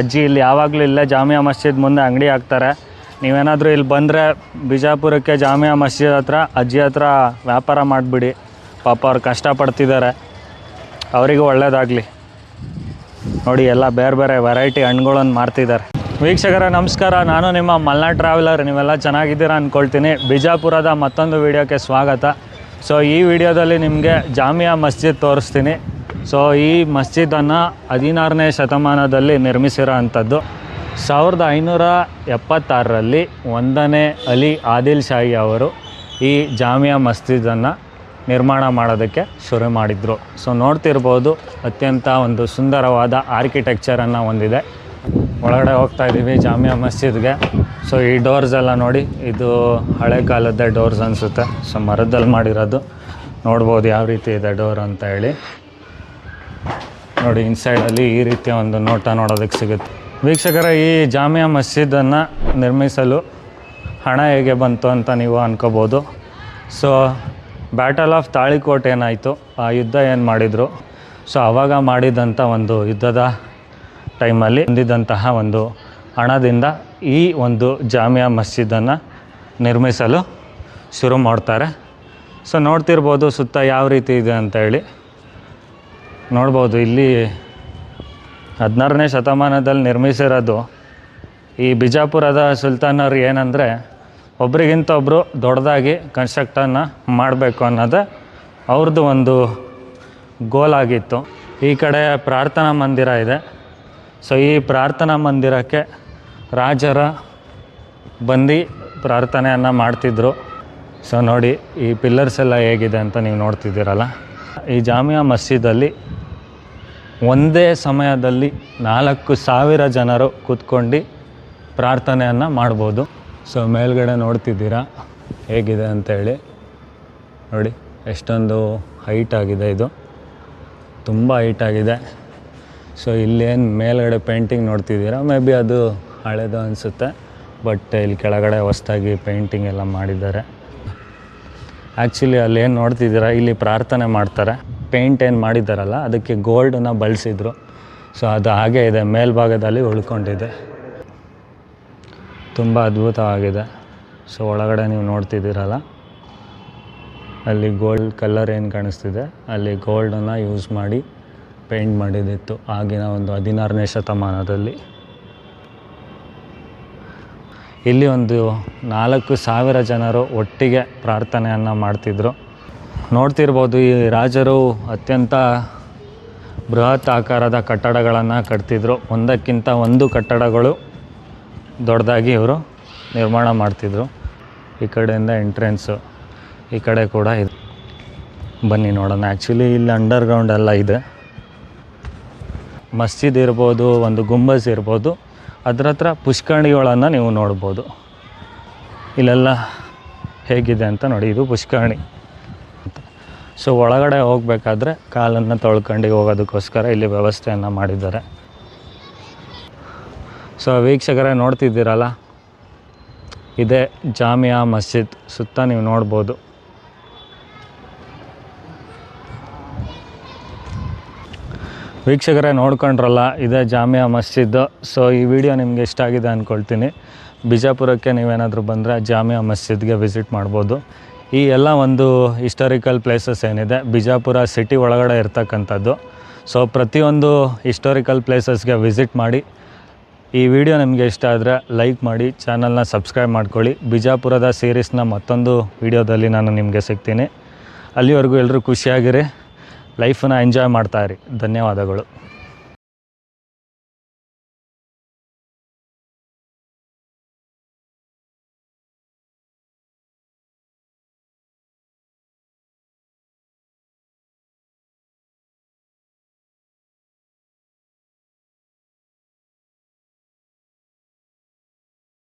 ಅಜ್ಜಿ ಇಲ್ಲಿ ಯಾವಾಗಲೂ ಇಲ್ಲೇ ಜಾಮಿಯಾ ಮಸ್ಜಿದ್ ಮುಂದೆ ಅಂಗಡಿ ಹಾಕ್ತಾರೆ. ನೀವೇನಾದರೂ ಇಲ್ಲಿ ಬಂದರೆ ಬಿಜಾಪುರಕ್ಕೆ ಜಾಮಿಯಾ ಮಸ್ಜಿದ್ ಹತ್ರ, ಅಜ್ಜಿ ಹತ್ರ ವ್ಯಾಪಾರ ಮಾಡಿಬಿಡಿ. ಪಾಪ ಅವ್ರು ಕಷ್ಟಪಡ್ತಿದ್ದಾರೆ. ಅವರಿಗೂ ಒಳ್ಳೆಯದಾಗಲಿ ನೋಡಿ, ಎಲ್ಲ ಬೇರೆ ಬೇರೆ ವೆರೈಟಿ ಹಣ್ಣುಗಳನ್ನು ಮಾರ್ತಿದ್ದಾರೆ. ವೀಕ್ಷಕರ, ನಮಸ್ಕಾರ. ನಾನು ನಿಮ್ಮ ಮಲ್ನಾಡ್ ಟ್ರಾವೆಲರ್ ನೀವೆಲ್ಲ ಚೆನ್ನಾಗಿದ್ದೀರಾ ಅಂದ್ಕೊಳ್ತೀನಿ ಬಿಜಾಪುರದ ಮತ್ತೊಂದು ವಿಡಿಯೋಕ್ಕೆ ಸ್ವಾಗತ. ಸೊ ಈ ವಿಡಿಯೋದಲ್ಲಿ ನಿಮಗೆ ಜಾಮಿಯಾ ಮಸ್ಜಿದ್ ತೋರಿಸ್ತೀನಿ. ಸೊ ಈ ಮಸ್ಜಿದನ್ನು ಹದಿನಾರನೇ ಶತಮಾನದಲ್ಲಿ ನಿರ್ಮಿಸಿರೋ ಅಂಥದ್ದು ಸಾವಿರದ ಐನೂರ ಎಪ್ಪತ್ತಾರರಲ್ಲಿ ಒಂದನೇ ಅಲಿ ಆದಿಲ್ ಶಾಹಿ ಅವರು ಈ ಜಾಮಿಯಾ ಮಸ್ಜಿದನ್ನು ನಿರ್ಮಾಣ ಮಾಡೋದಕ್ಕೆ ಶುರು ಮಾಡಿದರು. ಸೊ ನೋಡ್ತಿರ್ಬೋದು ಅತ್ಯಂತ ಒಂದು ಸುಂದರವಾದ ಆರ್ಕಿಟೆಕ್ಚರನ್ನು ಹೊಂದಿದೆ. ಒಳಗಡೆ ಹೋಗ್ತಾ ಇದ್ದೀವಿ ಜಾಮಿಯಾ ಮಸ್ಜಿದ್ಗೆ. ಸೊ ಈ ಡೋರ್ಸ್ ಎಲ್ಲ ನೋಡಿ, ಇದು ಹಳೆ ಕಾಲದ ಡೋರ್ಸ್ ಅನಿಸುತ್ತೆ. ಸೊ ಮರದಲ್ಲಿ ಮಾಡಿರೋದು. ನೋಡ್ಬೋದು ಯಾವ ರೀತಿ ಇದೆ ಡೋರ್ ಅಂತ ಹೇಳಿ. ನೋಡಿ ಇನ್ಸೈಡಲ್ಲಿ ಈ ರೀತಿಯ ಒಂದು ನೋಟ ನೋಡೋದಕ್ಕೆ ಸಿಗುತ್ತೆ. ವೀಕ್ಷಕರ, ಈ ಜಾಮಿಯಾ ಮಸ್ಜಿದನ್ನು ನಿರ್ಮಿಸಲು ಹಣ ಹೇಗೆ ಬಂತು ಅಂತ ನೀವು ಅನ್ಕೋಬೋದು. ಸೊ ಬ್ಯಾಟಲ್ ಆಫ್ ತಾಳಿಕೋಟ್ ಏನಾಯಿತು? ಆ ಯುದ್ಧ ಏನು ಮಾಡಿದರು? ಸೊ ಆವಾಗ ಮಾಡಿದಂಥ ಒಂದು ಯುದ್ಧದ ಟೈಮಲ್ಲಿ ಹೊಂದಿದಂತಹ ಒಂದು ಹಣದಿಂದ ಈ ಒಂದು ಜಾಮಿಯಾ ಮಸ್ಜಿದನ್ನು ನಿರ್ಮಿಸಲು ಶುರು ಮಾಡ್ತಾರೆ. ಸೊ ನೋಡ್ತಿರ್ಬೋದು ಸುತ್ತ ಯಾವ ರೀತಿ ಇದೆ ಅಂತ ಹೇಳಿ. ನೋಡ್ಬೋದು, ಇಲ್ಲಿ ಹದಿನಾರನೇ ಶತಮಾನದಲ್ಲಿ ನಿರ್ಮಿಸಿರೋದು ಈ ಬಿಜಾಪುರದ ಸುಲ್ತಾನರು ಏನಂದರೆ, ಒಬ್ರಿಗಿಂತ ಒಬ್ಬರು ದೊಡ್ಡದಾಗಿ ಕನ್ಸ್ಟ್ರಕ್ಟನ್ನು ಮಾಡಬೇಕು ಅನ್ನೋದೇ ಅವ್ರದ್ದು ಒಂದು ಗೋಲ್ ಆಗಿತ್ತು. ಈ ಕಡೆ ಪ್ರಾರ್ಥನಾ ಮಂದಿರ ಇದೆ. ಸೊ ಈ ಪ್ರಾರ್ಥನಾ ಮಂದಿರಕ್ಕೆ ರಾಜರ ಬಂದು ಪ್ರಾರ್ಥನೆಯನ್ನು ಮಾಡ್ತಿದ್ರು. ಸೊ ನೋಡಿ, ಈ ಪಿಲ್ಲರ್ಸ್ ಎಲ್ಲ ಹೇಗಿದೆ ಅಂತ ನೀವು ನೋಡ್ತಿದ್ದೀರಲ್ಲ. ಈ ಜಾಮಿಯಾ ಮಸೀದಲ್ಲಿ ಒಂದೇ ಸಮಯದಲ್ಲಿ ನಾಲ್ಕು ಸಾವಿರ ಜನರು ಕೂತ್ಕೊಂಡು ಪ್ರಾರ್ಥನೆಯನ್ನು ಮಾಡ್ಬೋದು. ಸೊ, ಮೇಲ್ಗಡೆ ನೋಡ್ತಿದ್ದೀರಾ? ಹೇಗಿದೆ ಅಂತೇಳಿ. ನೋಡಿ, ಎಷ್ಟೊಂದು ಹೈಟ್ ಆಗಿದೆ ಇದು. ತುಂಬ ಹೈಟ್ ಆಗಿದೆ. ಸೊ, ಇಲ್ಲೇನು ಮೇಲ್ಗಡೆ ಪೇಂಟಿಂಗ್ ನೋಡ್ತಿದ್ದೀರಾ? ಮೇ ಬಿ ಅದು ಹಳೆದು ಅನಿಸುತ್ತೆ. ಬಟ್ ಇಲ್ಲಿ ಕೆಳಗಡೆ ಹೊಸ್ದಾಗಿ ಪೇಂಟಿಂಗ್ ಎಲ್ಲ ಮಾಡಿದ್ದಾರೆ. ಆ್ಯಕ್ಚುಲಿ ಅಲ್ಲಿ ಏನು ನೋಡ್ತಿದ್ದೀರಾ? ಇಲ್ಲಿ ಪ್ರಾರ್ಥನೆ ಮಾಡ್ತಾರೆ. ಪೇಂಟ್ ಏನು ಮಾಡಿದ್ದಾರಲ್ಲ, ಅದಕ್ಕೆ ಗೋಲ್ಡನ್ನ ಬಳಸಿದ್ರು. ಸೊ ಅದು ಹಾಗೆ ಇದೆ, ಮೇಲ್ಭಾಗದಲ್ಲಿ ಉಳ್ಕೊಂಡಿದೆ. ತುಂಬ ಅದ್ಭುತವಾಗಿದೆ. ಸೊ ಒಳಗಡೆ ನೀವು ನೋಡ್ತಿದ್ದೀರಲ್ಲ? ಅಲ್ಲಿ ಗೋಲ್ಡ್ ಕಲರ್ ಏನು ಕಾಣಿಸ್ತಿದೆ? ಅಲ್ಲಿ ಗೋಲ್ಡನ್ನು ಯೂಸ್ ಮಾಡಿ ಪೇಂಟ್ ಮಾಡಿದ್ದಿತ್ತು ಆಗಿನ ಒಂದು ಹದಿನಾರನೇ ಶತಮಾನದಲ್ಲಿ. ಇಲ್ಲಿ ಒಂದು ನಾಲ್ಕು ಸಾವಿರ ಜನರು ಒಟ್ಟಿಗೆ ಪ್ರಾರ್ಥನೆಯನ್ನು ಮಾಡ್ತಿದ್ರು. ನೋಡ್ತಿರ್ಬೋದು ಈ ರಾಜರು ಅತ್ಯಂತ ಬೃಹತ್ ಆಕಾರದ ಕಟ್ಟಡಗಳನ್ನು ಕಟ್ತಿದ್ರು. ಒಂದಕ್ಕಿಂತ ಒಂದು ಕಟ್ಟಡಗಳು ದೊಡ್ಡದಾಗಿ ಇವರು ನಿರ್ಮಾಣ ಮಾಡ್ತಿದ್ರು. ಈ ಕಡೆಯಿಂದ ಎಂಟ್ರೆನ್ಸು, ಈ ಕಡೆ ಕೂಡ ಇದೆ. ಬನ್ನಿ ನೋಡೋಣ. ಆ್ಯಕ್ಚುಲಿ ಇಲ್ಲಿ ಅಂಡರ್ಗ್ರೌಂಡ್ ಎಲ್ಲ ಇದೆ. ಮಸ್ಜಿದ್ ಇರ್ಬೋದು, ಒಂದು ಗುಂಬಸ್ ಇರ್ಬೋದು. ಅದ್ರ ಹತ್ರ ಪುಷ್ಕರಣಿಗಳನ್ನು ನೀವು ನೋಡ್ಬೋದು. ಇಲ್ಲೆಲ್ಲ ಹೇಗಿದೆ ಅಂತ ನೋಡಿ, ಇದು ಪುಷ್ಕರಣಿ. ಸೊ ಒಳಗಡೆ ಹೋಗಬೇಕಾದ್ರೆ ಕಾಲನ್ನು ತೊಳ್ಕೊಂಡು ಹೋಗೋದಕ್ಕೋಸ್ಕರ ಇಲ್ಲಿ ವ್ಯವಸ್ಥೆಯನ್ನು ಮಾಡಿದ್ದಾರೆ. ಸೊ ವೀಕ್ಷಕರೇ ನೋಡ್ತಿದ್ದೀರಲ್ಲ, ಇದೇ ಜಾಮಿಯಾ ಮಸ್ಜಿದ್ ಸುತ್ತ ನೀವು ನೋಡ್ಬೋದು. ವೀಕ್ಷಕರೇ ನೋಡ್ಕೊಂಡ್ರಲ್ಲ, ಇದೇ ಜಾಮಿಯಾ ಮಸ್ಜಿದ್. ಸೊ ಈ ವಿಡಿಯೋ ನಿಮಗೆ ಇಷ್ಟ ಆಗಿದೆ ಅಂದ್ಕೊಳ್ತೀನಿ ಬಿಜಾಪುರಕ್ಕೆ ನೀವೇನಾದರೂ ಬಂದರೆ ಜಾಮಿಯಾ ಮಸ್ಜಿದ್ಗೆ ವಿಸಿಟ್ ಮಾಡ್ಬೋದು. ಈ ಎಲ್ಲ ಒಂದು ಹಿಸ್ಟೋರಿಕಲ್ ಪ್ಲೇಸಸ್ ಏನಿದೆ, ಬಿಜಾಪುರ ಸಿಟಿ ಒಳಗಡೆ ಇರ್ತಕ್ಕಂಥದ್ದು. ಸೊ ಪ್ರತಿಯೊಂದು ಹಿಸ್ಟೋರಿಕಲ್ ಪ್ಲೇಸಸ್ಗೆ ವಿಸಿಟ್ ಮಾಡಿ. ಈ ವಿಡಿಯೋ ನಿಮಗೆ ಇಷ್ಟ ಆದರೆ ಲೈಕ್ ಮಾಡಿ ಚಾನಲ್ನ ಸಬ್ಸ್ಕ್ರೈಬ್ ಮಾಡ್ಕೊಳ್ಳಿ. ಬಿಜಾಪುರದ ಸೀರೀಸ್ನ ಮತ್ತೊಂದು ವಿಡಿಯೋದಲ್ಲಿ ನಾನು ನಿಮಗೆ ಸಿಗ್ತೀನಿ. ಅಲ್ಲಿವರೆಗೂ ಎಲ್ಲರೂ ಖುಷಿಯಾಗಿರಿ. ಲೈಫನ್ನ ಎಂಜಾಯ್ ಮಾಡ್ತಾ ಇರಿ. ಧನ್ಯವಾದಗಳು.